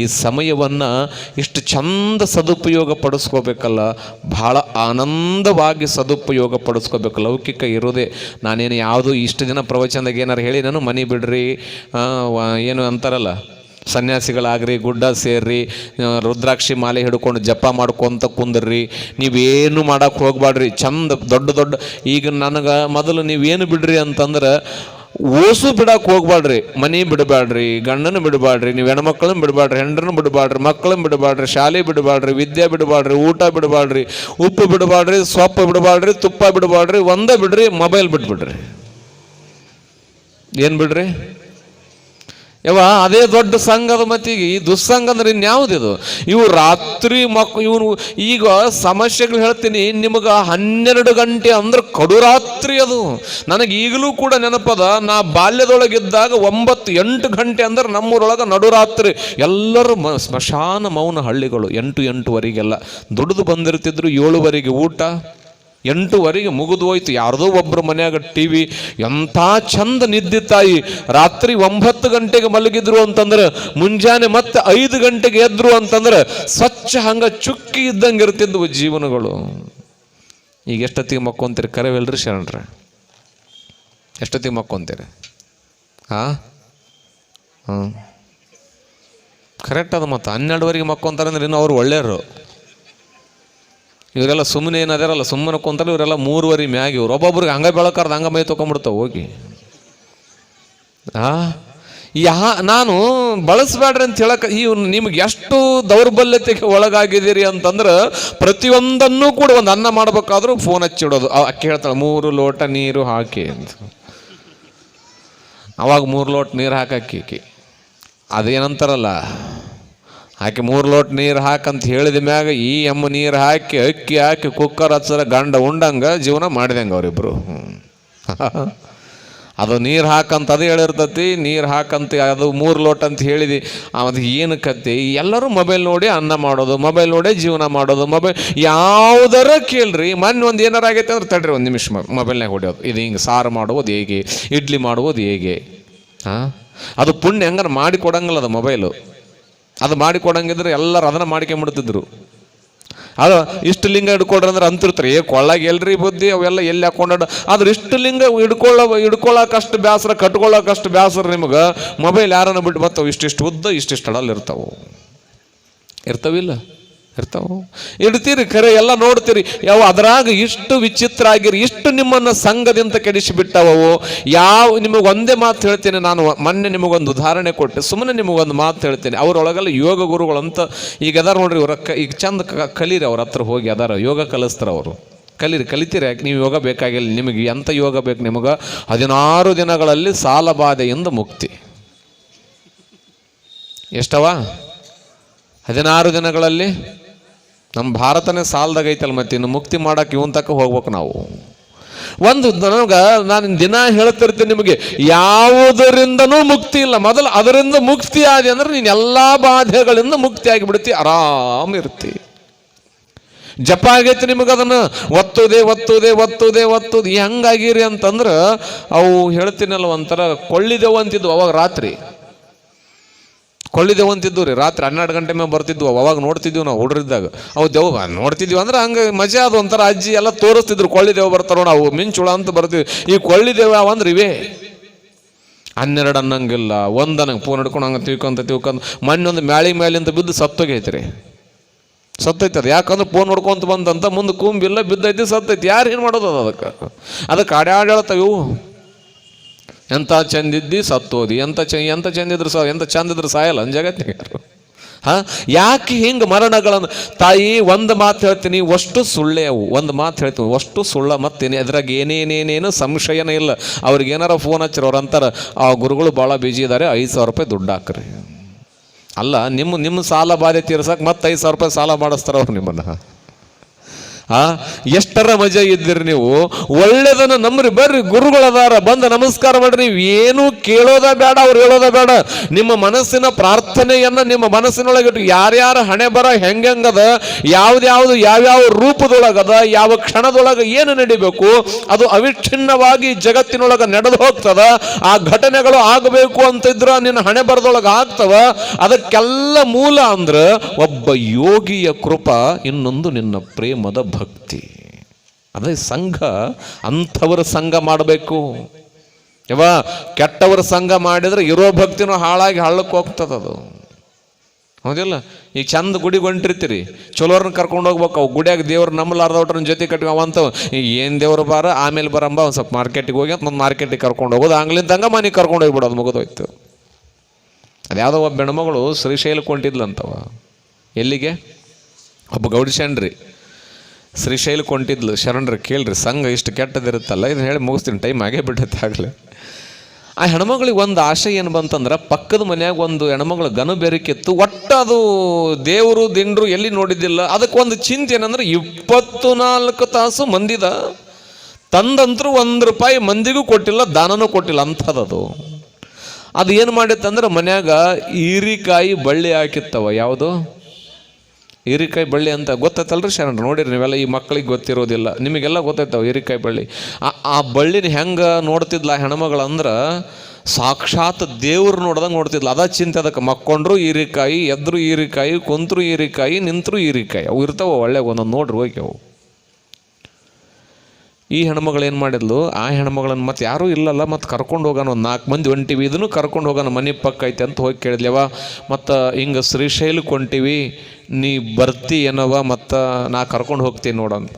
ಈ ಸಮಯವನ್ನು ಇಷ್ಟು ಚಂದ ಸದುಪಯೋಗ ಪಡಿಸ್ಕೋಬೇಕಲ್ಲ ಬಹಳ ಆನಂದವಾಗಿ ಸದುಪಯೋಗ ಪಡಿಸ್ಕೋಬೇಕು. ಲೌಕಿಕ ಇರೋದೇ, ನಾನೇನು ಯಾವುದು ಇಷ್ಟು ದಿನ ಪ್ರವಚನದಾಗ ಏನಾರು ಹೇಳಿ ನಾನು ಮನೆ ಬಿಡ್ರಿ ಏನು ಅಂತಾರಲ್ಲ, ಸನ್ಯಾಸಿಗಳಾಗ್ರಿ, ಗುಡ್ಡ ಸೇರ್ರಿ ರುದ್ರಾಕ್ಷಿ ಮಾಲೆ ಹಿಡ್ಕೊಂಡು ಜಪ ಮಾಡ್ಕೊಂತ ಕುಂದ್ರಿ, ನೀವೇನು ಮಾಡಕ್ಕೆ ಹೋಗ್ಬೇಡ್ರಿ ಚಂದ ದೊಡ್ಡ ದೊಡ್ಡ, ಈಗ ನನಗೆ ಮೊದಲು ನೀವೇನು ಬಿಡ್ರಿ ಅಂತಂದ್ರೆ ಓಸು ಬಿಡಕ್ಕೆ ಹೋಗ್ಬೇಡ್ರಿ ಮನೆ ಬಿಡಬೇಡ್ರಿ ಗಂಡನ ಬಿಡಬೇಡ್ರಿ ನೀವು ಹೆಣ್ಮಕ್ಳನ್ನ ಬಿಡಬೇಡ್ರಿ ಹೆಂಡ್ರನ್ನ ಬಿಡಬೇಡ್ರಿ ಮಕ್ಕಳನ್ನ ಬಿಡಬೇಡ್ರಿ ಶಾಲೆ ಬಿಡಬೇಡ್ರಿ ವಿದ್ಯೆ ಬಿಡಬೇಡ್ರಿ ಊಟ ಬಿಡಬೇಡ್ರಿ ಉಪ್ಪು ಬಿಡಬೇಡ್ರಿ ಸೊಪ್ಪು ಬಿಡಬೇಡ್ರಿ ತುಪ್ಪ ಬಿಡಬೇಡ್ರಿ ಒಂದೇ ಬಿಡ್ರಿ ಮೊಬೈಲ್ ಬಿಟ್ಬಿಡ್ರಿ ಏನು ಬಿಡ್ರಿ ಯವ್ವ, ಅದೇ ದೊಡ್ಡ ಸಂಘದ ಮತ್ತಿಗೆ ಈ ದುಸ್ಸಂಗ ಅಂದ್ರೆ ಇನ್ಯಾವುದಿದು ಇವು ರಾತ್ರಿ ಮಕ್, ಇವನು ಈಗ ಸಮಸ್ಯೆಗಳು ಹೇಳ್ತೀನಿ, ನಿಮಗೆ ಹನ್ನೆರಡು ಗಂಟೆ ಅಂದ್ರೆ ಕಡುರಾತ್ರಿ ಅದು. ನನಗೆ ಈಗಲೂ ಕೂಡ ನೆನಪದ, ನಾ ಬಾಲ್ಯದೊಳಗಿದ್ದಾಗ ಒಂಬತ್ತು ಎಂಟು ಗಂಟೆ ಅಂದ್ರೆ ನಮ್ಮೂರೊಳಗೆ ನಡುರಾತ್ರಿ ಎಲ್ಲರೂ ಸ್ಮಶಾನ ಮೌನ ಹಳ್ಳಿಗಳು, ಎಂಟು ಎಂಟುವರೆಗೆಲ್ಲ. ದುಡಿದು ಬಂದಿರ್ತಿದ್ರು ಏಳುವರೆಗೆ ಊಟ ಎಂಟುವರೆಗೆ ಮುಗಿದು ಹೋಯ್ತು ಯಾರ್ದೋ ಒಬ್ಬರು ಮನೆಯಾಗ ಟಿ ವಿ ಎಂಥ ಚಂದ ನಿದ್ದೆ ತಾಯಿ. ರಾತ್ರಿ ಒಂಬತ್ತು ಗಂಟೆಗೆ ಮಲಗಿದ್ರು ಅಂತಂದ್ರೆ, ಮುಂಜಾನೆ ಮತ್ತೆ ಐದು ಗಂಟೆಗೆ ಎದ್ರು ಅಂತಂದ್ರೆ ಸ್ವಚ್ಛ ಹಂಗ ಚುಕ್ಕಿ ಇದ್ದಂಗೆ ಇರ್ತಿದ್ವು ಜೀವನಗಳು. ಈಗ ಎಷ್ಟೊತ್ತಿಗೆ ಮಕ್ಕೊಂತೀರಿ? ಕರೆವೆಲ್ರಿ ಶರಣರ. ಎಷ್ಟೊತ್ತಿಗೆ ಮಕ್ಕೊಂತೀರಿ? ಹಾಂ ಹಾಂ ಕರೆಕ್ಟ್ ಅದು ಮತ್ತು. ಹನ್ನೆರಡುವರೆಗೆ ಮಕ್ಕೊಂತಾರೆ ಅಂದ್ರೆ ಇನ್ನು ಅವ್ರು ಒಳ್ಳೆಯವರು. ಇವರೆಲ್ಲ ಸುಮ್ಮನೆ ಏನಾದಿರಲ್ಲ ಸುಮ್ಮನೆ ಕುಂತಾರೆ ಇವರೆಲ್ಲ ಮೂರುವರೆ ಮ್ಯಾಗ, ಇವ್ರು ಒಬ್ಬೊಬ್ರಿಗೆ ಹಂಗೆ ಬೆಳಕಾರ್ದು, ಹಂಗೆ ಮೈ ತೊಗೊಂಬಿಡ್ತಾವೆ ಹೋಗಿ. ಆ? ಯಾ, ನಾನು ಬಳಸಬೇಡ್ರಿ ಅಂತ ಹೇಳಕ್, ಈ ನಿಮ್ಗೆ ಎಷ್ಟು ದೌರ್ಬಲ್ಯತೆಗೆ ಒಳಗಾಗಿದ್ದೀರಿ ಅಂತಂದ್ರೆ ಪ್ರತಿಯೊಂದನ್ನು ಕೂಡ ಒಂದು ಅನ್ನ ಮಾಡ್ಬೇಕಾದ್ರೂ ಫೋನ್ ಹಚ್ಚಿಡೋದು. ಅಕ್ಕಿ ಹೇಳ್ತಾಳೆ, ಮೂರು ಲೋಟ ನೀರು ಹಾಕಿ ಅಂತ. ಅವಾಗ ಮೂರು ಲೋಟ ನೀರು ಹಾಕಿ ಆಕಿ ಅದೇನಂತಾರಲ್ಲ ಆಕೆ ಮೂರು ಲೋಟ ನೀರು ಹಾಕಂತ ಹೇಳಿದ ಮ್ಯಾಗ ಈ ಎಮ್ಮ ನೀರು ಹಾಕಿ, ಅಕ್ಕಿ ಹಾಕಿ, ಕುಕ್ಕರ್ ಹಚ್ಚರ ಗಂಡ ಉಂಡಂಗೆ ಜೀವನ ಮಾಡಿದಂಗೆ ಅವರಿಬ್ರು. ಅದು ನೀರು ಹಾಕಂತ ಅದು ಹೇಳಿರ್ತತಿ, ನೀರು ಹಾಕಂತ ಅದು ಮೂರು ಲೋಟ ಅಂತ ಹೇಳಿದಿ. ಅದು ಏನು ಕತ್ತಿ ಎಲ್ಲರೂ ಮೊಬೈಲ್ ನೋಡಿ ಅನ್ನ ಮಾಡೋದು, ಮೊಬೈಲ್ ನೋಡಿ ಜೀವನ ಮಾಡೋದು, ಮೊಬೈಲ್ ಯಾವುದರ ಕೇಳ್ರಿ, ಮೊನ್ನೆ ಒಂದು ಏನಾರು ಆಗೈತೆ ಅಂದ್ರೆ ತಡ್ರಿ ಒಂದು ನಿಮಿಷ ಮೊಬೈಲ್ನಾಗ ಹೊಡೆಯೋದು. ಇದು ಹಿಂಗೆ ಸಾರು ಮಾಡುವುದು ಹೇಗೆ, ಇಡ್ಲಿ ಮಾಡುವುದು ಹೇಗೆ? ಹಾಂ ಅದು ಪುಣ್ಯ ಹೆಂಗಾರ ಮಾಡಿ ಕೊಡಂಗಿಲ್ಲ ಅದು ಮೊಬೈಲು. ಅದು ಮಾಡಿ ಕೊಡಂಗಿದ್ರೆ ಎಲ್ಲರೂ ಅದನ್ನು ಮಾಡ್ಕೊಂಬಿಡ್ತಿದ್ರು ಅದು ಇಷ್ಟು ಲಿಂಗ ಹಿಡ್ಕೊಳ್ರಿ ಅಂದ್ರೆ ಅಂತಿರ್ತಾರೆ ಏ, ಕೊಳ್ಳಾಗ ಎಲ್ರಿ ಬುದ್ಧಿ ಅವೆಲ್ಲ ಎಲ್ಲಿ ಹಾಕೊಂಡ ಆದ್ರೆ ಇಷ್ಟು ಲಿಂಗ ಹಿಡ್ಕೊಳ್ಳೋ ಹಿಡ್ಕೊಳ್ಳೋಕಷ್ಟು ಬೇಸರ ಕಟ್ಕೊಳ್ಳೋಕಷ್ಟು ಬೇಸರ ನಿಮಗೆ ಮೊಬೈಲ್ ಯಾರನ್ನ ಬಿಟ್ಟು ಬರ್ತಾವೆ ಇಷ್ಟಿಷ್ಟು ಉದ್ದ, ಇಷ್ಟಿಷ್ಟು ಅಡಲ್ ಇರ್ತಾವೆ. ಇರ್ತಾವಿಲ್ಲ? ಇರ್ತಾವ? ಇಡ್ತೀರಿ ಖರೆ ಎಲ್ಲ ನೋಡ್ತೀರಿ. ಯಾವ ಅದರಾಗ ಇಷ್ಟು ವಿಚಿತ್ರ ಆಗಿರಿ, ಇಷ್ಟು ನಿಮ್ಮನ್ನು ಸಂಘದಿಂದ ಕೆಡಿಸಿಬಿಟ್ಟವೋ ಯಾವ ನಿಮಗೆ ಒಂದೇ ಮಾತು ಹೇಳ್ತೇನೆ ನಾನು, ಮೊನ್ನೆ ನಿಮಗೊಂದು ಉದಾಹರಣೆ ಕೊಟ್ಟೆ ಸುಮ್ಮನೆ ನಿಮಗೊಂದು ಮಾತು ಹೇಳ್ತೇನೆ. ಅವರೊಳಗೆಲ್ಲ ಯೋಗ ಗುರುಗಳಂತ ಈಗ ಅದಾರ ನೋಡ್ರಿ, ಇವ್ರ ಈಗ ಚಂದ ಕಲೀರಿ ಅವ್ರ ಹತ್ರ ಹೋಗಿ, ಅದಾರ, ಯೋಗ ಕಲಿಸ್ತಾರೆ ಅವರು. ಕಲೀರಿ, ಕಲಿತೀರಿ, ಯಾಕೆ ನೀವು ಯೋಗ ಬೇಕಾಗಿಲ್ಲ ನಿಮಗೆ ಎಂಥ ಯೋಗ ಬೇಕು ನಿಮಗೆ? ಹದಿನಾರು ದಿನಗಳಲ್ಲಿ ಸಾಲಬಾಧೆಯಿಂದ ಮುಕ್ತಿ. ಎಷ್ಟವ? ಹದಿನಾರು ದಿನಗಳಲ್ಲಿ? ನಮ್ಮ ಭಾರತನೇ ಸಾಲದಾಗ ಐತಲ್ಲ ಮತ್ತೆ ಇನ್ನು ಮುಕ್ತಿ ಮಾಡಕ್ಕೆ ಇವನ್ ತಕ್ಕ ಹೋಗ್ಬೇಕು ನಾವು. ಒಂದು ನನಗೆ ನಾನು ದಿನ ಹೇಳ್ತಿರ್ತೀನಿ ನಿಮಗೆ, ಯಾವುದರಿಂದನೂ ಮುಕ್ತಿ ಇಲ್ಲ. ಮೊದಲು ಅದರಿಂದ ಮುಕ್ತಿ ಆದಿ ಅಂದ್ರೆ ನೀನು ಎಲ್ಲ ಬಾಧೆಗಳಿಂದ ಮುಕ್ತಿ ಆಗಿಬಿಡ್ತಿ, ಆರಾಮ್ ಇರ್ತಿ. ಜಪ ಆಗೈತಿ ನಿಮಗೆ ಅದನ್ನು? ಒತ್ತುದೇ ಒತ್ತುದೇ ಒತ್ತುದೇ, ಒತ್ತುದು. ಹೆಂಗಾಗಿರಿ ಅಂತಂದ್ರೆ, ಅವು ಹೇಳ್ತೀನಲ್ಲ ಒಂಥರ ಕೊಳ್ಳಿದೆವು ಅಂತಿದ್ವು ಅವಾಗ ರಾತ್ರಿ. ಕೊಳ್ಳಿದೆವು ಅಂತಿದ್ದು ರೀ. ರಾತ್ರಿ ಹನ್ನೆರಡು ಗಂಟೆ ಮೇಲೆ ಬರ್ತಿದ್ವು. ಅವಾಗ ನೋಡ್ತಿದ್ವಿ ನಾವು ಹುಡ್ರಿದ್ದಾಗ. ಅವು ದೇವ್ ನೋಡ್ತಿದ್ವಿ ಅಂದ್ರೆ ಹಂಗೆ ಮಜಾ ಅದು ಒಂಥರ ಅಜ್ಜಿ ಎಲ್ಲ ತೋರಿಸ್ತಿದ್ರು. ಕೊಳ್ಳಿದೆವು ಬರ್ತಾರೋ ನಾವು ಮಿಂಚುಳ ಅಂತ ಬರ್ತೀವಿ. ಈ ಕೊಳ್ಳಿದೇವ ಯಾವ ಅಂದ್ರೆ ಇವೇ. ಹನ್ನೆರಡು ಅನ್ನಂಗಿಲ್ಲ. ಒಂದು ಅನ್ನಂಗೆ ಫೋನ್ ಹಿಡ್ಕೊಂಡು ಹಂಗೆ ತಿಳ್ಕೊಂತ ತಿಳ್ಕೊಂತ ಮಣ್ಣೊಂದು ಮ್ಯಾಳಿ ಮ್ಯಾಲಿಂದ ಬಿದ್ದು ಸತ್ತೋಗೈತೆ ರೀ. ಸತ್ತೈತೆ ಅದು. ಯಾಕಂದ್ರೆ ಫೋನ್ ನೋಡ್ಕೊಂತ ಬಂದಂತ ಮುಂದೆ ಕುಂಬಿಲ್ಲ, ಬಿದ್ದೈತಿ, ಸತ್ತೈತಿ. ಯಾರು ಏನು ಮಾಡೋದು ಅದು ಅದಕ್ಕೆ? ಅದಕ್ಕೆ ಆಡ್ಯಾಡ್ತಾವೆ ಇವು? ಎಂಥ ಚಂದಿದ್ದಿ ಸತ್ತೋದಿ. ಎಂಥ ಚ ಎಂಥ ಚಂದಿದ್ರು ಸಾವು ಎಂಥ ಚಂದಿದ್ರು ಸಾಯಲ್ಲ ಜಗತ್ತಿಗೆ ಯಾರು? ಹಾಂ? ಯಾಕೆ ಹಿಂಗೆ ಮರಣಗಳನ್ನು ತಾಯಿ, ಒಂದು ಮಾತು ಹೇಳ್ತೀನಿ, ಅಷ್ಟು ಸುಳ್ಳೇ ಅವು. ಒಂದು ಮಾತು ಹೇಳ್ತೀನಿ, ಅಷ್ಟು ಸುಳ್ಳ ಮತ್ತೇನೆ. ಅದ್ರಾಗ ಏನೇನೇನೇನು ಸಂಶಯನೇ ಇಲ್ಲ. ಅವ್ರಿಗೆ ಏನಾರ ಫೋನ್ ಹಚ್ಚಿರೋರು ಅಂತಾರೆ, ಆ ಗುರುಗಳು ಭಾಳ ಬಿಜಿ ಇದ್ದಾರೆ ಐದು ಸಾವಿರ ರೂಪಾಯಿ ದುಡ್ಡು ಹಾಕ್ರಿ. ಅಲ್ಲ, ನಿಮ್ಮ ನಿಮ್ಮ ಸಾಲ ಬಾಧೆ ತೀರ್ಸಕ್ಕೆ ಮತ್ತೆ ಐದು ಸಾವಿರ ರೂಪಾಯಿ ಸಾಲ ಮಾಡಿಸ್ತಾರೆ ಅವ್ರು ನಿಮ್ಮನ್ನು. ಆ? ಎಷ್ಟರ ಮಜಾ ಇದ್ದೀರಿ ನೀವು? ಒಳ್ಳೇದನ್ನ ನಮ್ರಿ ಬರ್ರಿ, ಗುರುಗಳದಾರ, ಬಂದ ನಮಸ್ಕಾರ ಮಾಡ್ರಿ. ನೀವು ಏನು ಕೇಳೋದ ಬೇಡ, ಅವ್ರು ಹೇಳೋದ ಬೇಡ. ನಿಮ್ಮ ಮನಸ್ಸಿನ ಪ್ರಾರ್ಥನೆಯನ್ನ ನಿಮ್ಮ ಮನಸ್ಸಿನೊಳಗೆ ಯಾರ್ಯಾರ ಹಣೆ ಬರ ಹೆಂಗದ ಯಾವ್ದ್ಯಾವ್ದು ಯಾವ್ಯಾವ ರೂಪದೊಳಗದ, ಯಾವ ಕ್ಷಣದೊಳಗ ಏನು ನಡಿಬೇಕು, ಅದು ಅವಿಚ್ಛಿನ್ನವಾಗಿ ಜಗತ್ತಿನೊಳಗ ನಡೆದು ಹೋಗ್ತದ. ಆ ಘಟನೆಗಳು ಆಗಬೇಕು ಅಂತಿದ್ರ ನಿನ್ನ ಹಣೆ ಬರದೊಳಗ ಆಗ್ತವ. ಅದಕ್ಕೆಲ್ಲ ಮೂಲ ಅಂದ್ರ ಒಬ್ಬ ಯೋಗಿಯ ಕೃಪ, ಇನ್ನೊಂದು ನಿನ್ನ ಪ್ರೇಮದ ಭಕ್ತಿ. ಅದೇ ಸಂಘ, ಅಂಥವರ ಸಂಘ ಮಾಡಬೇಕು. ಯಾವ ಕೆಟ್ಟವರ ಸಂಘ ಮಾಡಿದ್ರೆ ಇರೋ ಭಕ್ತಿನೂ ಹಾಳಾಗಿ ಹಳ್ಳಕ್ಕೆ ಹೋಗ್ತದದು ಹೌದಿಲ್ಲ? ಈ ಚಂದ ಗುಡಿ ಹೊಂಟಿರ್ತೀರಿ ಚಲೋರ್ನ ಕರ್ಕೊಂಡು ಹೋಗ್ಬೇಕು. ಅವು ಗುಡಿಯಾಗ ದೇವ್ರು ನಂಬಲಾರ್ದವ್ರ ಜೊತೆ ಕಟ್ಟಿ ಅವಂತ ಏನು ದೇವ್ರು ಬಾರ, ಆಮೇಲೆ ಬರಂಬ, ಒಂದು ಸ್ವಲ್ಪ ಮಾರ್ಕೆಟಿಗೆ ಹೋಗಿ ಅಂತ ಮಾರ್ಕೆಟಿಗೆ ಕರ್ಕೊಂಡು ಹೋಗೋದು. ಆಂಗ್ಲಿಂದಂಗ ಮನೆಗೆ ಕರ್ಕೊಂಡು ಹೋಗ್ಬಿಡೋದು ಮುಗಿದೋಯ್ತು. ಅದ್ಯಾವುದೋ ಒಬ್ಬ ಹೆಣ್ಮಗಳು ಶ್ರೀಶೈಲಕ್ಕೆ ಹೊಂಟಿದ್ಲಂತವ. ಎಲ್ಲಿಗೆ? ಒಬ್ಬ ಗೌಡಿಶಣ್ರಿ ಶ್ರೀಶೈಲಕ್ಕೆ ಕೊಂಟಿದ್ಲು, ಶರಣರು ಕೇಳ್ರಿ, ಸಂಘ ಇಷ್ಟು ಕೆಟ್ಟದಿರುತ್ತಲ್ಲ, ಇದನ್ನ ಹೇಳಿ ಮುಗಿಸ್ತೀನಿ, ಟೈಮ್ ಆಗೇ ಬಿಟ್ಟೈತೆ ಆಗಲೇ. ಆ ಹೆಣ್ಮಗಳಿಗೆ ಒಂದು ಆಶೆ ಏನು ಬಂತಂದ್ರೆ, ಪಕ್ಕದ ಮನ್ಯಾಗ ಒಂದು ಹೆಣ್ಮಗಳು ಗನು ಬೆರಕಿತ್ತು ಒಟ್ಟು ಅದು ದೇವರು, ದಿಂಡ್ರು ಎಲ್ಲಿ ನೋಡಿದ್ದಿಲ್ಲ, ಅದಕ್ಕೆ ಒಂದು ಚಿಂತೆ ಏನಂದ್ರೆ, ಇಪ್ಪತ್ತು ನಾಲ್ಕು ತಾಸು ಮಂದಿದ, ತಂದಂತರೂ ಒಂದು ರೂಪಾಯಿ ಮಂದಿಗೂ ಕೊಟ್ಟಿಲ್ಲ, ದಾನನೂ ಕೊಟ್ಟಿಲ್ಲ ಅಂಥದ್ದು ಅದು ಏನು ಮಾಡಿತ್ತಂದ್ರೆ, ಮನ್ಯಾಗ ಹೀರಿಕಾಯಿ ಬಳ್ಳಿ ಹಾಕಿತ್ತವ, ಯಾವುದು? ಹೀರಿಕಾಯಿ ಬಳ್ಳಿ ಅಂತ ಗೊತ್ತೈತಲ್ರಿ ಶರಣ ನೋಡಿರಿ ನೀವೆಲ್ಲ ಈ ಮಕ್ಕಳಿಗೆ ಗೊತ್ತಿರೋದಿಲ್ಲ. ನಿಮಗೆಲ್ಲ ಗೊತ್ತೈತಾವ ಹೀರಿಕಾಯಿ ಬಳ್ಳಿ. ಆ ಆ ಬಳ್ಳಿನ ಹೆಂಗೆ ನೋಡ್ತಿದ್ಲ ಆ ಹೆಣ್ಮಗಳು ಅಂದ್ರೆ ಸಾಕ್ಷಾತ್ ದೇವ್ರು ನೋಡ್ದಂಗೆ ನೋಡ್ತಿದ್ಲು. ಅದ ಚಿಂತೆ ಅದಕ್ಕೆ. ಮಕ್ಕೊಂಡ್ರು ಹೀರಿಕಾಯಿ, ಎದ್ರು ಹೀರಿಕಾಯಿ, ಕುಂತರು ಹೀರಿಕಾಯಿ, ನಿಂತರು ಹೀರಿಕಾಯಿ. ಅವು ಇರ್ತಾವೆ ಒಳ್ಳೆ ಒಂದೊಂದು ನೋಡ್ರಿ ಹೋಗಿ ಅವು. ಈ ಹೆಣ್ಮಗಳು ಏನು ಮಾಡಿದ್ಲು? ಆ ಹೆಣ್ಮಗಳನ್ನ ಮತ್ತೆ ಯಾರೂ ಇಲ್ಲಲ್ಲ ಮತ್ತು ಕರ್ಕೊಂಡು ಹೋಗೋಣ ಒಂದು ನಾಲ್ಕು ಮಂದಿ. ಹೊಂಟಿವಿ ಇದನ್ನು ಕರ್ಕೊಂಡು ಹೋಗೋಣ ಮನೆ ಪಕ್ಕ ಐತೆ ಅಂತ ಹೋಗಿ ಕೇಳಿದ್ಯವ ಮತ್ತು ಹಿಂಗೆ ಶ್ರೀಶೈಲಕ್ಕೆ ಹೊಂಟಿವಿ ನೀ ಬರ್ತಿ ಏನವ ಮತ್ತು ನಾ ಕರ್ಕೊಂಡು ಹೋಗ್ತೀನಿ ನೋಡಂತ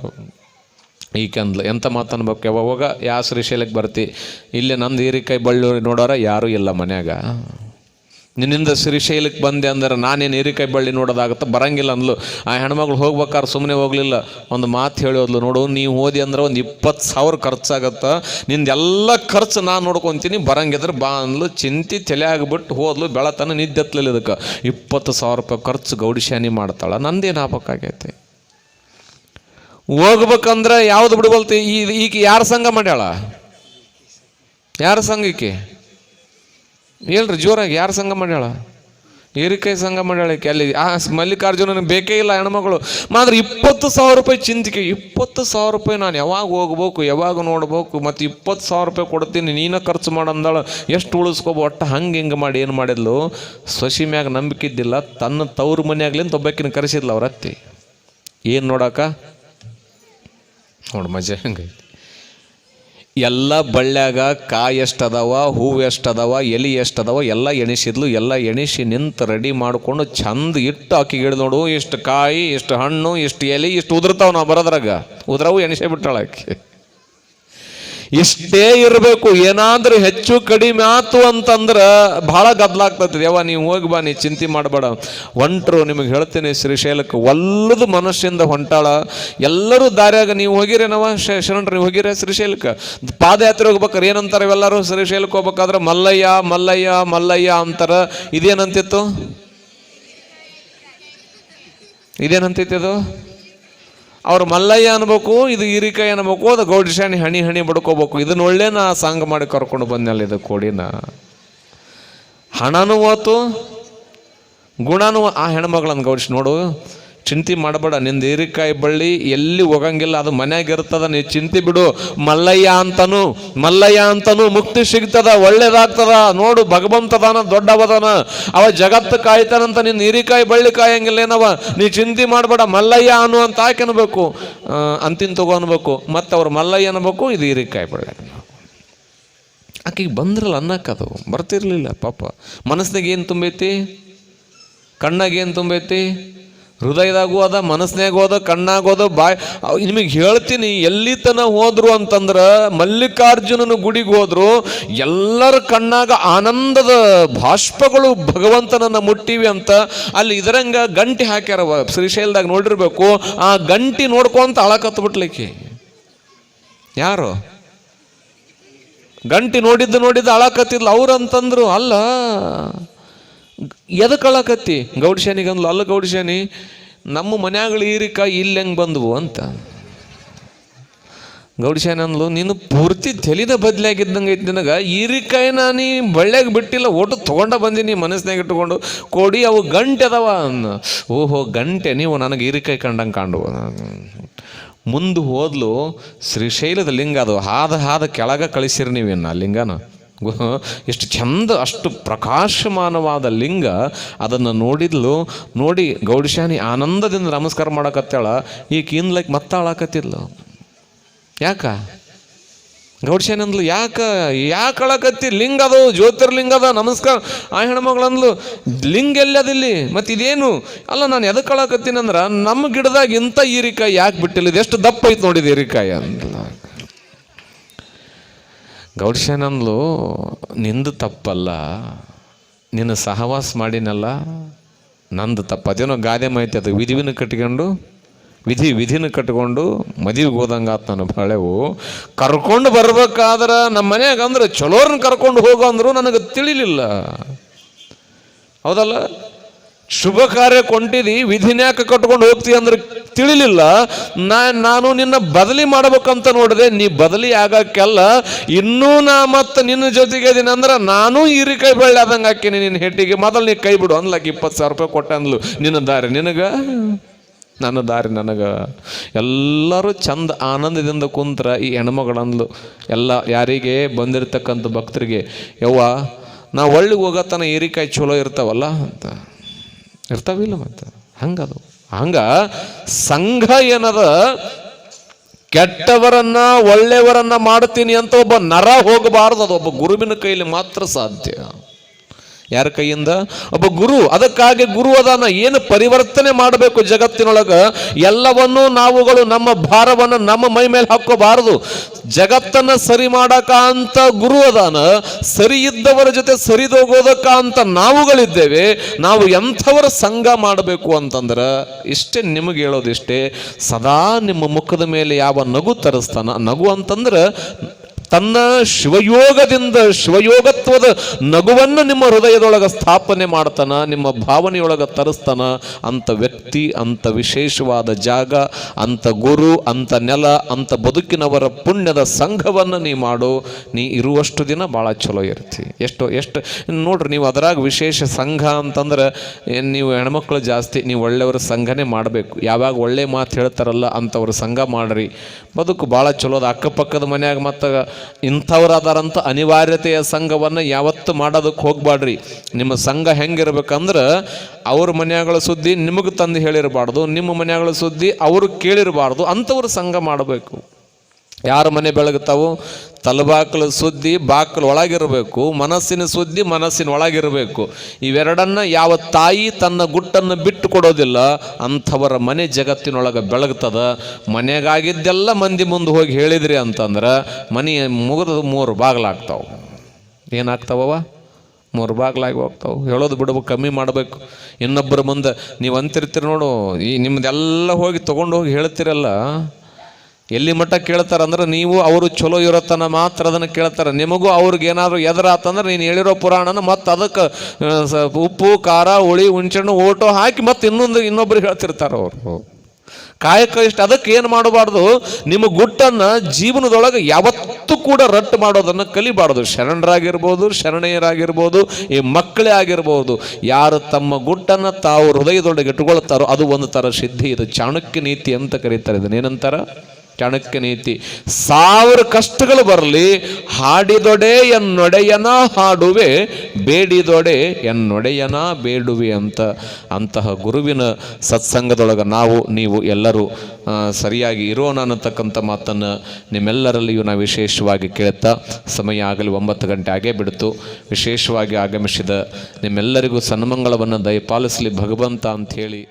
ಈಕಂದ್ಲು ಎಂಥ ಮಾತನ್ಬೇಕು ಯಾವಾಗ ಯಾವ ಶ್ರೀಶೈಲಕ್ಕೆ ಬರ್ತಿ. ಇಲ್ಲೇ ನಂದು ಹೀರಿಕಾಯಿ ಬಳ್ಳೂರಿ ನೋಡೋರ ಯಾರೂ ಇಲ್ಲ ಮನ್ಯಾಗ. ನಿನ್ನಿಂದ ಶ್ರೀಶೈಲಕ್ಕೆ ಬಂದೆ ಅಂದ್ರೆ ನಾನೇನು ಏರಿಕಾಯಿ ಬಳ್ಳಿ ನೋಡೋದಾಗತ್ತೆ? ಬರಂಗಿಲ್ಲ ಅಂದ್ಲು. ಆ ಹೆಣ್ಮಗಳು ಹೋಗ್ಬೇಕಾದ್ರೆ ಸುಮ್ಮನೆ ಹೋಗಲಿಲ್ಲ. ಒಂದು ಮಾತು ಹೇಳೋದ್ಲು, ನೋಡು, ನೀವು ಓದಿ ಅಂದ್ರೆ ಒಂದು ಇಪ್ಪತ್ತು ಸಾವಿರ ಖರ್ಚಾಗತ್ತೆ. ನಿಂದೆಲ್ಲ ಖರ್ಚು ನಾನು ನೋಡ್ಕೊತೀನಿ, ಬರಂಗಿದ್ರೆ ಬಾ ಅಂದ್ಲು. ಚಿಂತೆ ತಲೆ ಆಗಿಬಿಟ್ಟು ಹೋದ್ಲು, ಬೆಳತನ ನಿದ್ದೆತ್ತಲಿಲ್ಲ ಇದಕ್ಕೆ. ಇಪ್ಪತ್ತು ಸಾವಿರ ರೂಪಾಯಿ ಖರ್ಚು ಗೌಡಿಶಾನಿ ಮಾಡ್ತಾಳ. ನಂದೇನು ಆಗ್ಬೇಕಾಗೈತೆ ಹೋಗ್ಬೇಕಂದ್ರೆ ಯಾವ್ದು ಬಿಡ್ಬಲ್ತಿ? ಈಗ ಯಾರ ಸಂಘ ಮಾಡ್ಯಾಳ? ಯಾರ ಸಂಘಕ್ಕೆ ಹೇಳ್ರಿ ಜೋರಾಗಿ. ಯಾರು ಸಂಘ ಮಾಡ್ಯಾಳ? ಹೀರಿಕಾಯಿ ಸಂಘ ಮಾಡ್ಯಾಳ ಅಲ್ಲಿ ಆ ಮಲ್ಲಿಕಾರ್ಜುನನ ಬೇಕೇ ಇಲ್ಲ ಹೆಣ್ಮಗಳು. ಮಾತ್ರ ಇಪ್ಪತ್ತು ಸಾವಿರ ರೂಪಾಯಿ ಚಿಂತಿಕೆ. ಇಪ್ಪತ್ತು ಸಾವಿರ ರೂಪಾಯಿ ನಾನು ಯಾವಾಗ ಹೋಗ್ಬೇಕು, ಯಾವಾಗ ನೋಡ್ಬೇಕು, ಮತ್ತು ಇಪ್ಪತ್ತು ಸಾವಿರ ರೂಪಾಯಿ ಕೊಡ್ತೀನಿ, ನೀನ ಖರ್ಚು ಮಾಡಂದಾಳ ಎಷ್ಟು ಉಳಿಸ್ಕೋಬೋ ಒಟ್ಟು ಹಂಗೆ ಹಿಂಗೆ ಮಾಡಿ ಏನು ಮಾಡಿದ್ಲು? ಸೊಸಿ ಮ್ಯಾಗ ನಂಬಿಕೆ ಇದ್ದಿಲ್ಲ, ತನ್ನ ತವ್ರ ಮನೆಯಾಗ್ಲಿಂದ ಒಬ್ಬಾಕಿನ ಕರೆಸಿದ್ಲು ಅವ್ರ ಅತ್ತಿ. ಏನು ನೋಡಾಕ? ನೋಡು ಮಜಾ ಹೆಂಗೈತಿ. ಎಲ್ಲ ಬಳ್ಳ್ಯಾಗ ಕಾಯಿ ಎಷ್ಟದವ ಹೂವು ಎಷ್ಟದವ ಎಲಿ ಎಷ್ಟದವ ಎಲ್ಲ ಎಣಿಸಿದ್ಲು, ಎಲ್ಲ ಎಣಿಸಿ ನಿಂತು ರೆಡಿ ಮಾಡಿಕೊಂಡು ಚಂದ ಇಟ್ಟು ಅಕ್ಕಿ ಗಿಡ ನೋಡು, ಇಷ್ಟು ಕಾಯಿ, ಇಷ್ಟು ಹಣ್ಣು, ಇಷ್ಟು ಎಲೆ, ಇಷ್ಟು ಉದುರ್ತಾವ ನಾವು ಬರೋದ್ರಾಗ. ಉದ್ರವು ಎಣಿಸೇ ಬಿಟ್ಟಾಳ ಆಕೆ. ಇಷ್ಟೇ ಇರಬೇಕು, ಏನಾದ್ರೂ ಹೆಚ್ಚು ಕಡಿಮೆ ಆತು ಅಂತಂದ್ರೆ ಭಾಳ ಗದ್ಲಾಗ್ತದೆ ಯಾವ ನೀವು ಹೋಗಿ ಬಾ ನೀ ಚಿಂತೆ ಮಾಡಬೇಡ. ಹೊಂಟ್ರು ನಿಮಗೆ ಹೇಳ್ತೀನಿ ಶ್ರೀಶೈಲಕ್ಕೆ ಒಲ್ಲದು ಮನುಷ್ಯಿಂದ ಹೊಂಟಾಳ. ಎಲ್ಲರೂ ದಾರಿಯಾಗ ನೀವು ಹೋಗಿರೇನವ ಶರಣರು ನೀವು ಹೋಗಿರ ಶ್ರೀಶೈಲಕ್ಕೆ ಪಾದಯಾತ್ರೆ ಹೋಗ್ಬೇಕಾರೆ ಏನಂತಾರೆ ಇವೆಲ್ಲರೂ? ಶ್ರೀಶೈಲಕ್ಕೆ ಹೋಗ್ಬೇಕಾದ್ರೆ, ಮಲ್ಲಯ್ಯ ಮಲ್ಲಯ್ಯ ಮಲ್ಲಯ್ಯ ಅಂತಾರೆ. ಇದೇನಂತಿತ್ತು? ಇದೇನಂತಿತ್ತು ಅದು ಅವ್ರು ಮಲ್ಲಯ್ಯ ಅನ್ಬೇಕು, ಇದು ಹೀರಿಕಾಯಿ ಅನ್ಬೇಕು, ಅದು ಗೌಡಿಶಾನಿ ಹಣಿ ಹಣಿ ಬಡ್ಕೋಬೇಕು. ಇದನ್ನ ಒಳ್ಳೆ ನಾ ಸಾಂಗ್ ಮಾಡಿ ಕರ್ಕೊಂಡು ಬಂದಲ್ಲ ಇದು ಕೋಡಿನ ಹಣನೂ ಹೋತು ಗುಣನೂ, ಆ ಹೆಣ್ಮಗಳನ್ನ ಗೌಡಿಸಿ ನೋಡು ಚಿಂತೆ ಮಾಡಬೇಡ. ನಿಂದು ಹೀರಿಕಾಯಿ ಬಳ್ಳಿ ಎಲ್ಲಿ ಹೋಗಂಗಿಲ್ಲ, ಅದು ಮನ್ಯಾಗ ಇರ್ತದ, ನೀ ಚಿಂತೆ ಬಿಡು. ಮಲ್ಲಯ್ಯ ಅಂತನು ಮಲ್ಲಯ್ಯ ಅಂತನು ಮುಕ್ತಿ ಸಿಗ್ತದ, ಒಳ್ಳೇದಾಗ್ತದ. ನೋಡು, ಭಗವಂತದಾನ ದೊಡ್ಡವದಾನ. ಅವ ಜಗತ್ತು ಕಾಯ್ತಾನಂತ ನಿನ್ನ ಹೀರಿಕಾಯಿ ಬಳ್ಳಿ ಕಾಯಂಗಿಲ್ಲ ಏನವ ನೀ ಚಿಂತೆ ಮಾಡಬೇಡ, ಮಲ್ಲಯ್ಯ ಅನು ಅಂತ ಆಕೆ ಅನ್ಬೇಕು? ಅಂತಿನ ತಗೋ ಅನ್ಬೇಕು. ಮತ್ತೆ ಅವ್ರು ಮಲ್ಲಯ್ಯ ಅನ್ಬೇಕು, ಇದು ಹೀರಿಕಾಯಿ ಬಳ್ಳಿ ಆಕೆಗೆ ಬಂದ್ರಲ್ಲ ಅನ್ನಕ್ಕದು ಬರ್ತಿರ್ಲಿಲ್ಲ ಪಾಪ. ಮನಸ್ಸಿನಾಗ ಏನು ತುಂಬೈತಿ? ಕಣ್ಣಾಗ ಏನು ತುಂಬೈತಿ? ಹೃದಯದಾಗೂ ಅದ ಮನಸ್ಸಿನಾಗೂ ಹೋದ ಕಣ್ಣಾಗೋದ ಬಾಯ್ ನಿಮಗೆ ಹೇಳ್ತೀನಿ ಎಲ್ಲಿ ತನ ಹೋದ್ರು ಅಂತಂದ್ರೆ ಮಲ್ಲಿಕಾರ್ಜುನನ ಗುಡಿಗೆ ಹೋದ್ರು, ಎಲ್ಲರ ಕಣ್ಣಾಗ ಆನಂದದ ಬಾಷ್ಪಗಳು ಭಗವಂತನನ್ನ ಮುಟ್ಟಿವಿ ಅಂತ, ಅಲ್ಲಿ ಇದರಂಗ ಗಂಟಿ ಹಾಕ್ಯಾರವ ಶ್ರೀಶೈಲದಾಗ ನೋಡಿರ್ಬೇಕು, ಆ ಗಂಟಿ ನೋಡ್ಕೊಂತ ಅಳಕತ್ತು ಬಿಟ್ಲಿಕ್ಕೆ ಯಾರು? ಗಂಟಿ ನೋಡಿದ್ದು ನೋಡಿದ್ದು ಅಳಕತ್ತಿದ್ಲು ಅವ್ರು ಅಂತಂದ್ರು, ಅಲ್ಲ. ಎದಕ್ಕೆ ಗೌಡಶೇನಿಗೆ ಗೌಡಿಶಾನಿಗಂದ್ಲು ಅಲ್ಲ ಗೌಡಶೇನಿ ನಮ್ಮ ಮನ್ಯಾಗಳು ಈರಿಕ ಇಲ್ಲಿ ಹೆಂಗೆ ಬಂದವು? ಅಂತ. ಗೌಡಶೇನಿ ಅಂದ್ಲು, ನೀನು ಪೂರ್ತಿ ತಲಿದ ಬದಲಾಗಿದ್ದಂಗೆ ಐತಿ ನಿನಗೆ. ಈರಿಕಾಯಿ ನೀ ಬಳ್ಳ್ಯಾಗ ಬಿಟ್ಟಿಲ್ಲ, ಒಟ್ಟು ತೊಗೊಂಡ ಬಂದೀನಿ ಮನಸ್ಸಿನಾಗ ಇಟ್ಟುಕೊಂಡು ಕೊಡಿ, ಅವು ಗಂಟೆ ಅದಾವ ಓಹೋ, ಗಂಟೆ, ನೀವು ನನಗೆ ಈರಿಕಾಯಿ ಕಂಡಂಗೆ ಕಾಂಡು ಮುಂದೆ ಹೋದ್ಲು, ಶ್ರೀಶೈಲದ ಲಿಂಗ ಅದು, ಹಾದ ಹಾದ ಕೆಳಗೆ ಕಳಿಸಿರಿ ನೀವೇನು ಆ ಲಿಂಗನ. ಎಷ್ಟು ಚಂದ, ಅಷ್ಟು ಪ್ರಕಾಶಮಾನವಾದ ಲಿಂಗ ಅದನ್ನು ನೋಡಿದ್ಲು. ನೋಡಿ, ಗೌಡಶಾನಿ ಆನಂದದಿಂದ ನಮಸ್ಕಾರ ಮಾಡಕತ್ತಾಳ. ಈಗ ಇನ್ಲೈಕ್ ಮತ್ತಾಳಾಕತ್ತಿದ್ಲು. ಯಾಕ? ಗೌಡಶಾನಿ ಅಂದ್ಲು, ಯಾಕ? ಯಾಕೆ ಅಳಕತ್ತಿ? ಲಿಂಗ ಅದು, ಜ್ಯೋತಿರ್ಲಿಂಗ ಅದ, ನಮಸ್ಕಾರ. ಆ ಹೆಣ್ಮಗಳಂದ್ಲು ಲಿಂಗ ಎಲ್ಲಿ ಅದಿಲ್ಲಿ ಮತ್ತೆ ಇದೇನು? ಅಲ್ಲ, ನಾನು ಎದಕ್ಕೆ ಅಳಕತ್ತೀನಿ ಅಂದ್ರೆ ನಮ್ಮ ಗಿಡದಾಗ ಇಂಥ ಹೀರಿಕಾಯಿ ಯಾಕೆ ಬಿಟ್ಟಿಲ್ಲ? ಎಷ್ಟು ದಪ್ಪ ಐತೆ ನೋಡಿದ ಹೀರಿಕಾಯಿ. ಅಂದ್ಲ. ಗೌಡ್ಶೇನ್ ಅಂದ್ಲು ನಿಂದು ತಪ್ಪಲ್ಲ. ನಿನ್ನ ಸಹವಾಸ ಮಾಡಿನಲ್ಲ. ನಂದು ತಪ್ಪ. ಅದೇನೋ ಗಾದೆ ಮಾಹಿತಿ ಅದು. ವಿಧಿವಿನ ಕಟ್ಕೊಂಡು ವಿಧಿ ವಿಧಿನ ಕಟ್ಕೊಂಡು ಮದುವೆಗೆ ಹೋದಂಗೆ ಆತ ನನ್ನ ಬಾಳೆವು. ಕರ್ಕೊಂಡು ಬರ್ಬೇಕಾದ್ರೆ ನಮ್ಮ ಮನ್ಯಾಗ ಅಂದ್ರೆ ಚಲೋರ್ನ ಕರ್ಕೊಂಡು ಹೋಗು ಅಂದರು ನನಗೆ ತಿಳಿಲಿಲ್ಲ. ಹೌದಲ್ಲ? ಶುಭ ಕಾರ್ಯ ಕೊಂಡಿದಿ ವಿಧಿನ್ಯಾಕ ಕಟ್ಕೊಂಡು ಹೋಗ್ತಿ ಅಂದ್ರೆ ತಿಳಿಲಿಲ್ಲ. ನಾ, ನಾನು ನಿನ್ನ ಬದಲಿ ಮಾಡ್ಬೇಕಂತ ನೋಡಿದೆ, ನೀ ಬದಲಿ ಆಗಕ್ಕೆಲ್ಲ ಇನ್ನೂ ನಾ ಮತ್ತೆ ನಿನ್ನ ಜೊತೆಗೆ ಇದೀನಿ ಅಂದ್ರೆ ನಾನು ಹೀರಿಕಾಯಿ ಬೆಳ್ಳಿ ಆದಂಗೆ ಹಾಕಿನಿ, ನಿನ್ನ ಹೆಟ್ಟಿಗೆ ಮೊದಲು ನೀ ಕೈ ಬಿಡು, ಅನ್ಲಕ್ಕೆ ಇಪ್ಪತ್ತು ಸಾವಿರ ರೂಪಾಯಿ ಕೊಟ್ಟ ಅಂದ್ಲು. ನಿನ್ನ ದಾರಿ ನಿನಗ? ನನ್ನ ದಾರಿ ನನಗ. ಎಲ್ಲರೂ ಚಂದ ಆನಂದದಿಂದ ಕುಂತ್ರ ಈ ಹೆಣ್ಮಗಳಂದ್ಲು. ಎಲ್ಲ ಯಾರಿಗೆ ಬಂದಿರತಕ್ಕಂಥ ಭಕ್ತರಿಗೆ, ಯವ್ವ, ನಾ ಒಳ್ಳಿಗೆ ಹೋಗತನ ಹೀರಿಕಾಯಿ ಚಲೋ ಇರ್ತಾವಲ್ಲ ಅಂತ. ಇರ್ತಾವಿಲ್ಲ ಮತ್ತೆ. ಹಂಗದು ಹಂಗ ಸಂಘ ಏನದ? ಕೆಟ್ಟವರನ್ನ ಒಳ್ಳೆಯವರನ್ನ ಮಾಡ್ತೀನಿ ಅಂತ ಒಬ್ಬ ನರ ಹೋಗಬಾರದು, ಅದು ಒಬ್ಬ ಗುರುವಿನ ಕೈಲಿ ಮಾತ್ರ ಸಾಧ್ಯ. ಯಾರ ಕೈಯಿಂದ? ಒಬ್ಬ ಗುರು, ಅದಕ್ಕಾಗಿ ಗುರು ಅದನ್ನ ಏನು ಪರಿವರ್ತನೆ ಮಾಡಬೇಕು ಜಗತ್ತಿನೊಳಗ? ಎಲ್ಲವನ್ನೂ ನಾವುಗಳು ನಮ್ಮ ಭಾರವನ್ನು ನಮ್ಮ ಮೈ ಮೇಲೆ ಹಾಕೋಬಾರದು ಜಗತ್ತನ್ನ ಸರಿ ಮಾಡಕ ಅಂತ ಗುರು ಅದಾನ, ಸರಿ ಇದ್ದವರ ಜೊತೆ ಸರಿದೋಗೋದಕ್ಕ ಅಂತ ನಾವುಗಳಿದ್ದೇವೆ, ನಾವು ಎಂಥವರ ಸಂಘ ಮಾಡಬೇಕು ಅಂತಂದ್ರೆ ಇಷ್ಟೇ ನಿಮಗೆ ಹೇಳೋದಿಷ್ಟೇ ಸದಾ ನಿಮ್ಮ ಮುಖದ ಮೇಲೆ ಯಾವ ನಗು ತರಿಸ್ತಾನ? ನಗು ಅಂತಂದ್ರೆ ತನ್ನ ಶಿವಯೋಗದಿಂದ ಶಿವಯೋಗತ್ವದ ನಗುವನ್ನು ನಿಮ್ಮ ಹೃದಯದೊಳಗೆ ಸ್ಥಾಪನೆ ಮಾಡ್ತಾನ, ನಿಮ್ಮ ಭಾವನೆಯೊಳಗೆ ತರಿಸ್ತಾನ, ಅಂಥ ವ್ಯಕ್ತಿ ಅಂತ ವಿಶೇಷವಾದ ಜಾಗ ಅಂತ ಗುರು ಅಂತ ನೆಲ ಅಂತ ಬದುಕಿನವರ ಪುಣ್ಯದ ಸಂಘವನ್ನು ನೀ ಮಾಡು. ನೀ ಇರುವಷ್ಟು ದಿನ ಭಾಳ ಚಲೋ ಇರ್ತಿ. ಎಷ್ಟು ಎಷ್ಟು, ನೋಡ್ರಿ ನೀವು ಅದರಾಗ ವಿಶೇಷ ಸಂಘ ಅಂತಂದ್ರೆ ನೀವು ಹೆಣ್ಮಕ್ಳು ಜಾಸ್ತಿ, ನೀವು ಒಳ್ಳೆಯವ್ರ ಸಂಘನೇ ಮಾಡಬೇಕು. ಯಾವಾಗ ಒಳ್ಳೆ ಮಾತು ಹೇಳ್ತಾರಲ್ಲ ಅಂಥವ್ರ ಸಂಘ ಮಾಡ್ರಿ. ಬದುಕು ಭಾಳ ಚಲೋದ. ಅಕ್ಕಪಕ್ಕದ ಮನೆಯಾಗ ಮತ್ತು ಇಂಥವ್ರು ಅದಾರಂಥ ಅನಿವಾರ್ಯತೆಯ ಸಂಘವನ್ನು ಯಾವತ್ತು ಮಾಡೋದಕ್ಕೆ ಹೋಗ್ಬಾಡ್ರಿ ನಿಮ್ಮ ಸಂಘ ಹೆಂಗಿರ್ಬೇಕಂದ್ರೆ ಅವ್ರ ಮನ್ಯಾಗಳ ಸುದ್ದಿ ನಿಮಗೆ ತಂದು ಹೇಳಿರಬಾರ್ದು, ನಿಮ್ಮ ಮನೆಯಾಗಳ ಸುದ್ದಿ ಅವರು ಕೇಳಿರಬಾರ್ದು, ಅಂಥವ್ರ ಸಂಘ ಮಾಡಬೇಕು. ಯಾರ ಮನೆ ಬೆಳಗುತ್ತಾವು ತಲಬಾಕಲ ಸುದ್ದಿ ಬಾಕಲು ಒಳಗಿರಬೇಕು, ಮನಸ್ಸಿನ ಸುದ್ದಿ ಮನಸ್ಸಿನ ಒಳಗಿರಬೇಕು. ಇವೆರಡನ್ನ ಯಾವ ತಾಯಿ ತನ್ನ ಗುಟ್ಟನ್ನು ಬಿಟ್ಟು ಕೊಡೋದಿಲ್ಲ ಅಂಥವರ ಮನೆ ಜಗತ್ತಿನೊಳಗೆ ಬೆಳಗ್ತದ. ಮನೆಗಾಗಿದ್ದೆಲ್ಲ ಮಂದಿ ಮುಂದೆ ಹೋಗಿ ಹೇಳಿದ್ರಿ ಅಂತಂದ್ರೆ ಮನೆ ಮುಗಿದು ಮೂರು ಬಾಗಿಲಾಗ್ತಾವೆ. ಏನಾಗ್ತಾವವ ಮೂರು ಬಾಗ್ಲಾಗಿ ಹೋಗ್ತಾವೆ. ಹೇಳೋದು ಬಿಡ್ಬೇಕು ಕಮ್ಮಿ ಮಾಡಬೇಕು. ಇನ್ನೊಬ್ಬರ ಮುಂದೆ, ನೀವು ಅಂತಿರ್ತೀರಿ ನೋಡು, ಈ ನಿಮ್ಮದೆಲ್ಲ ಹೋಗಿ ತೊಗೊಂಡು ಹೋಗಿ ಹೇಳ್ತಿರಲ್ಲ, ಎಲ್ಲಿ ಮಟ್ಟ ಕೇಳ್ತಾರಂದ್ರೆ ನೀವು ಅವರು ಚಲೋ ಇರೋತನ ಮಾತ್ರ ಅದನ್ನು ಕೇಳ್ತಾರೆ. ನಿಮಗೂ ಅವ್ರಿಗೆ ಏನಾದ್ರು ಎದುರಾತಂದ್ರೆ ನೀನು ಹೇಳಿರೋ ಪುರಾಣನ ಮತ್ತು ಅದಕ್ಕೆ ಉಪ್ಪು, ಖಾರ, ಹುಳಿ ಹುಣ್ಚಣ್ಣು ಓಟೋ ಹಾಕಿ ಮತ್ತೆ ಇನ್ನೊಂದು ಇನ್ನೊಬ್ರಿಗೆ ಹೇಳ್ತಿರ್ತಾರೆ ಅವರು ಕಾಯಕ ಇಷ್ಟ ಅದಕ್ಕೆ ಏನು ಮಾಡಬಾರ್ದು? ನಿಮ್ಮ ಗುಟ್ಟನ್ನ ಜೀವನದೊಳಗೆ ಯಾವತ್ತೂ ಕೂಡ ರಟ್ಟು ಮಾಡೋದನ್ನು ಕಲಿಬಾರ್ದು. ಶರಣರಾಗಿರ್ಬೋದು, ಶರಣೆಯರಾಗಿರ್ಬೋದು, ಈ ಮಕ್ಕಳೇ ಆಗಿರ್ಬೋದು. ಯಾರು ತಮ್ಮ ಗುಟ್ಟನ್ನು ತಾವು ಹೃದಯದೊಳಗೆ ಇಟ್ಕೊಳ್ತಾರೋ ಅದು ಒಂದು ಥರ ಸಿದ್ಧಿ. ಇದು ಚಾಣಕ್ಯ ನೀತಿ ಅಂತ ಕರೀತಾರೆ ಇದನ್ನೇನಂತಾರ ಚಾಣಕ್ಯ ನೀತಿ ಸಾವಿರ ಕಷ್ಟಗಳು ಬರಲಿ, ಹಾಡಿದೊಡೆ ಎನ್ನೊಡೆಯನ ಹಾಡುವೆ, ಬೇಡಿದೊಡೆ ಎನ್ನೊಡೆಯನ ಬೇಡುವೆ ಅಂತ, ಅಂತಹ ಗುರುವಿನ ಸತ್ಸಂಗದೊಳಗೆ ನಾವು, ನೀವು ಎಲ್ಲರೂ ಸರಿಯಾಗಿ ಇರೋಣ ಅನ್ನತಕ್ಕಂಥ ಮಾತನ್ನು ನಿಮ್ಮೆಲ್ಲರಲ್ಲಿಯೂ ನಾವು ವಿಶೇಷವಾಗಿ ಕೇಳ್ತಾ, ಸಮಯ ಆಗಲಿ ಒಂಬತ್ತು ಗಂಟೆ ಆಗೇ ಬಿಡ್ತು. ವಿಶೇಷವಾಗಿ ಆಗಮಿಸಿದ ನಿಮ್ಮೆಲ್ಲರಿಗೂ ಸನ್ಮಂಗಳವನ್ನು ದಯಪಾಲಿಸಲಿ ಭಗವಂತ ಅಂತ ಹೇಳಿ.